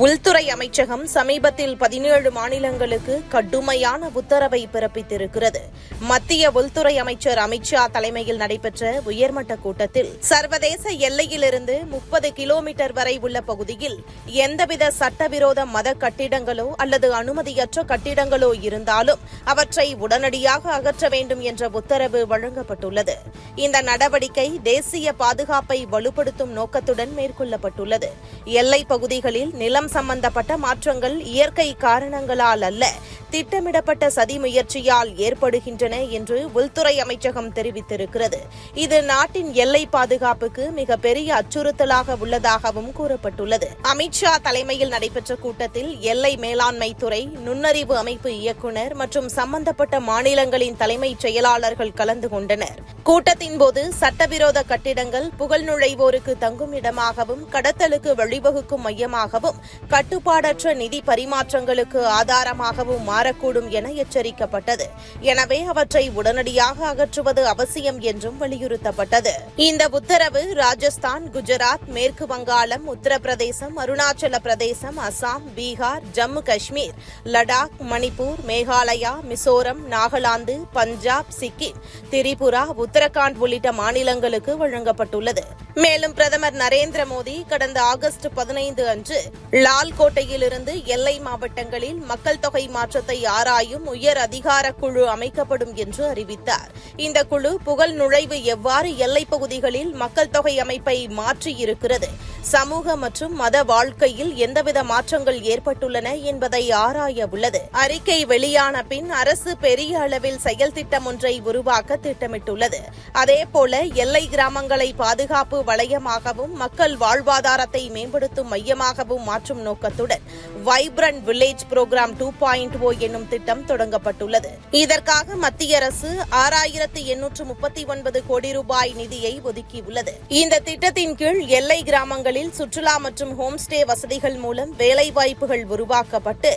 உள்துறை அமைச்சகம் சமீபத்தில் பதினேழு மாநிலங்களுக்கு கடுமையான உத்தரவை பிறப்பித்திருக்கிறது. மத்திய உள்துறை அமைச்சர் அமித்ஷா தலைமையில் நடைபெற்ற உயர்மட்ட கூட்டத்தில் சர்வதேச எல்லையிலிருந்து முப்பது கிலோமீட்டர் வரை உள்ள பகுதியில் எந்தவித சட்டவிரோத மத கட்டிடங்களோ அல்லது அனுமதியற்ற கட்டிடங்களோ இருந்தாலும் அவற்றை உடனடியாக அகற்ற வேண்டும் என்ற உத்தரவு வழங்கப்பட்டுள்ளது. இந்த நடவடிக்கை தேசிய பாதுகாப்பை வலுப்படுத்தும் நோக்கத்துடன் மேற்கொள்ளப்பட்டுள்ளது. எல்லைப் பகுதிகளில் நிலம் சம்பந்தப்பட்ட மாற்றங்கள் இயற்கை காரணங்களால் அல்ல. திட்டமிடப்பட்ட சதி முயற்சியால் ஏற்படுகின்றன என்று உள்துறை அமைச்சகம் தெரிவித்திருக்கிறது. இது நாட்டின் எல்லை பாதுகாப்புக்கு மிகப்பெரிய அச்சுறுத்தலாக உள்ளதாகவும் கூறப்பட்டுள்ளது. அமித்ஷா தலைமையில் நடைபெற்ற கூட்டத்தில் எல்லை மேலாண்மை துறை நுண்ணறிவு அமைப்பு இயக்குநர் மற்றும் சம்பந்தப்பட்ட மாநிலங்களின் தலைமைச் செயலாளர்கள் கலந்து கொண்டனர். கூட்டத்தின் போது சட்டவிரோத கட்டிடங்கள் புகழ் நுழைவோருக்கு தங்கும் இடமாகவும் கடத்தலுக்கு வழிவகுக்கும் மையமாகவும் கட்டுப்பாடற்ற நிதி பரிமாற்றங்களுக்கு ஆதாரமாகவும் மாறக்கூடும் என எச்சரிக்கப்பட்டது. எனவே அவற்றை உடனடியாக அகற்றுவது அவசியம் என்றும் வலியுறுத்தப்பட்டது. இந்த உத்தரவு ராஜஸ்தான் குஜராத் மேற்கு வங்காளம் உத்தரப்பிரதேசம் அருணாச்சல பிரதேசம் அசாம் பீகார் ஜம்மு காஷ்மீர் லடாக் மணிப்பூர் மேகாலயா மிசோரம் நாகாலாந்து பஞ்சாப் சிக்கிம் திரிபுரா உத்தரகாண்ட் உள்ளிட்ட மாநிலங்களுக்கு வழங்கப்பட்டுள்ளது. மேலும் பிரதமர் நரேந்திர மோடி கடந்த ஆகஸ்ட் பதினைந்து அன்று லால்கோட்டையிலிருந்து எல்லை மாவட்டங்களில் மக்கள் தொகை மாற்றத்தை ஆராயும் உயர் அதிகார குழு அமைக்கப்படும் என்று அறிவித்தார். இந்த குழு புகழ் நுழைவு எவ்வாறு எல்லைப் பகுதிகளில் மக்கள் தொகை அமைப்பை மாற்றியிருக்கிறது? சமூக மற்றும் மத வாழ்க்கையில் எந்தவித மாற்றங்கள் ஏற்பட்டுள்ளன என்பதை ஆராய உள்ளது. அறிக்கை வெளியான பின் அரசு பெரிய அளவில் செயல் திட்டம் ஒன்றை உருவாக்க திட்டமிட்டுள்ளது. அதேபோல எல்லை கிராமங்களை பாதுகாப்பு வளையமாகவும் மக்கள் வாழ்வாதாரத்தை மேம்படுத்தும் மையமாகவும் மாற்றும் நோக்கத்துடன் vibrant village programme two point O என்னும் திட்டம் தொடங்கப்பட்டுள்ளது. இதற்காக மத்திய அரசு ஆறாயிரத்து எண்ணூற்று முப்பத்தி ஒன்பது கோடி ரூபாய் நிதியை ஒதுக்கியுள்ளது. இந்த திட்டத்தின் கீழ் எல்லை கிராமங்கள் கிராமங்களில் சுற்றுலா மற்றும் ஹோம் ஸ்டே வசதிகள் மூலம் வேலைவாய்ப்புகள் உருவாக்கப்பட்டு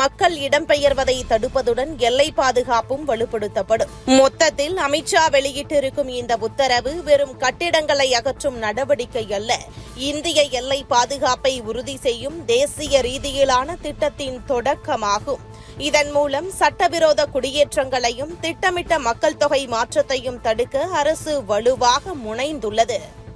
மக்கள் இடம்பெயர்வதை தடுப்பதுடன் எல்லை பாதுகாப்பும் வலுப்படுத்தப்படும். மொத்தத்தில் அமித்ஷா வெளியிட்டிருக்கும் இந்த உத்தரவு வெறும் கட்டிடங்களை அகற்றும் நடவடிக்கை அல்ல இந்திய எல்லை பாதுகாப்பை உறுதி செய்யும் தேசிய ரீதியிலான திட்டத்தின் தொடக்கமாகும். இதன் மூலம் சட்டவிரோத குடியேற்றங்களையும் திட்டமிட்ட மக்கள் தொகை மாற்றத்தையும் தடுக்க அரசு வலுவாக முனைந்துள்ளது.